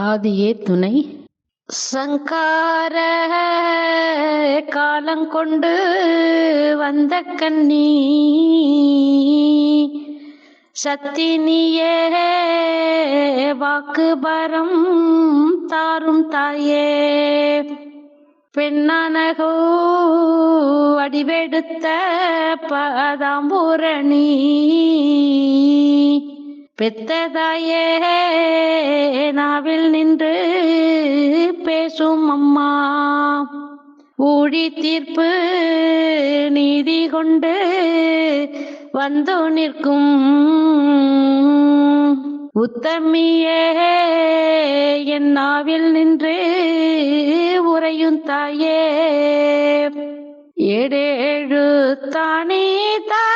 ஆதியே துணை. சங்கார காலங்கொண்டு வந்த கண்ணி சத்தினியே வாக்குபரம் தாரும் தாயே. பெண்ணானகோ வடிவெடுத்த பதாம்பூரணி. பெத்ததாயே நாவில் நின்று பேசும் அம்மா. ஊழி தீர்ப்பு நீதி கொண்டு வந்து நிற்கும். உத்தமியே என் நாவில் நின்று உரையும் தாயே. ஏடேழு தானே தா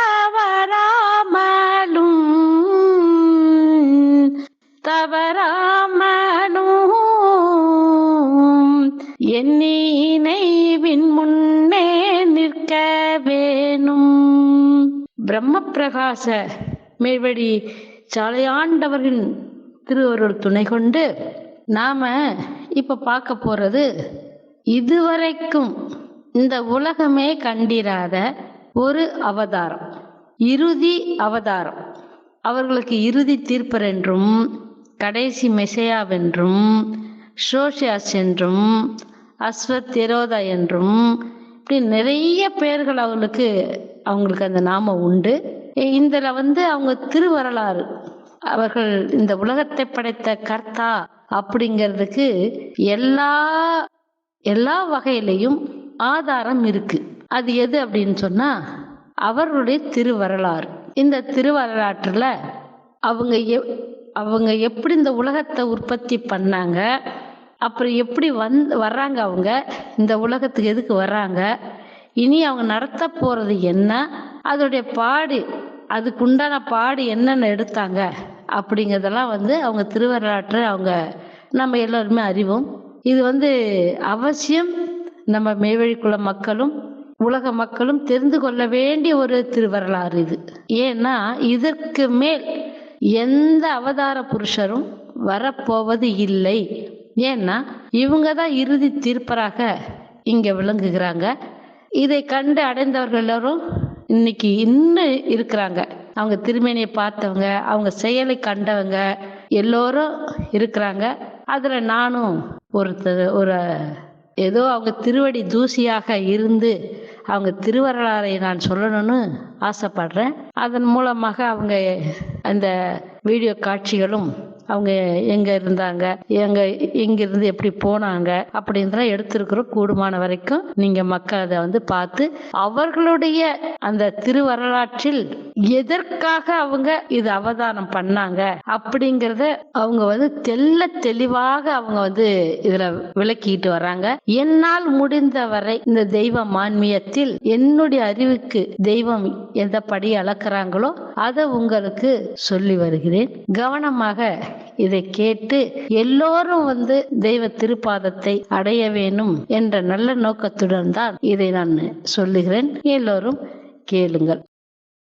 தவறாமலும் என் முன்னே நிற்க வேணும். பிரம்ம பிரகாச மேல்வழி சாலையாண்டவரின் திருவருள் துணை கொண்டு நாம இப்ப பார்க்க போறது இதுவரைக்கும் இந்த உலகமே கண்டிராத ஒரு அவதாரம் இறுதி அவதாரம். அவர்களுக்கு இறுதி தீர்ப்பர் என்றும் கடைசி மெசையாவென்றும் ஷோஷியாஸ் என்றும் அஸ்வத்திரோதா என்றும் இப்படி நிறைய பெயர்கள் அவங்களுக்கு அவங்களுக்கு அந்த நாமம் உண்டு. இதில் வந்து அவங்க திருவரலாறு. அவர்கள் இந்த உலகத்தை படைத்த கர்த்தா அப்படிங்கிறதுக்கு எல்லா எல்லா வகையிலையும் ஆதாரம் இருக்கு. அது எது அப்படின்னு சொன்னா அவர்களுடைய திருவரலாறு. இந்த திருவரலாற்றுல அவங்க எ- அவங்க எப்படி இந்த உலகத்தை உற்பத்தி பண்ணாங்க அப்புறம் எப்படி வந் வர்றாங்க அவங்க? இந்த உலகத்துக்கு எதுக்கு வர்றாங்க? இனி அவங்க நடத்த போகிறது என்ன? அதோடைய பாடு அதுக்கு உண்டான பாடு என்னென்ன எடுத்தாங்க? அப்படிங்கிறதெல்லாம் வந்து அவங்க திருவரலாற்றை அவங்க நம்ம எல்லோருமே அறிவோம். இது வந்து அவசியம். நம்ம மேவழிக்குள்ள மக்களும் உலக மக்களும் தெரிந்து கொள்ள வேண்டிய ஒரு திருவரலாறு இது. ஏன்னா இதற்கு மேல் எந்த அவதார புருஷரும் வரப்போவது இல்லை. ஏன்னா இவங்க தான் இறுதி தீர்ப்பராக இங்கே விளங்குகிறாங்க. இதை கண்டு அடைந்தவர்கள் எல்லாரும் இன்னைக்கு இன்னும் இருக்கிறாங்க. அவங்க திருமேனியை பார்த்தவங்க அவங்க செயலை கண்டவங்க எல்லோரும் இருக்கிறாங்க. அதில் நானும் ஒருத்தர் ஒரு ஏதோ அவங்க திருவடி தூசியாக இருந்து அவங்க திருவரலாறை நான் சொல்லணும்னு ஆசைப்படுறேன். அதன் மூலமாக அவங்க அந்த வீடியோ காட்சிகளும் அவங்க எங்க இருந்தாங்க எங்க எங்கேருந்து எப்படி போனாங்க அப்படின்றத எடுத்திருக்கிறோம் கூடுமான வரைக்கும் நீங்க மக்கள் அதை வந்து பார்த்து அவர்களுடைய அந்த திருவரலாற்றில் எதற்காக அவங்க இது அவதானம் பண்ணாங்க அப்படிங்கிறத அவங்க வந்து தெல்ல தெளிவாக அவங்க வந்து இதுல விளக்கிட்டு வர்றாங்க என்னால் முடிந்த வரை இந்த தெய்வ மான்மியத்தில் என்னுடைய அறிவுக்கு தெய்வம் எந்த படி அளக்குறாங்களோ அதை உங்களுக்கு சொல்லி வருகிறேன். கவனமாக இதை கேட்டு எல்லோரும் வந்து தெய்வ திருப்பாதத்தை அடைய வேணும் என்ற நல்ல நோக்கத்துடன் தான் இதை நான் சொல்லுகிறேன். எல்லோரும் கேளுங்கள்.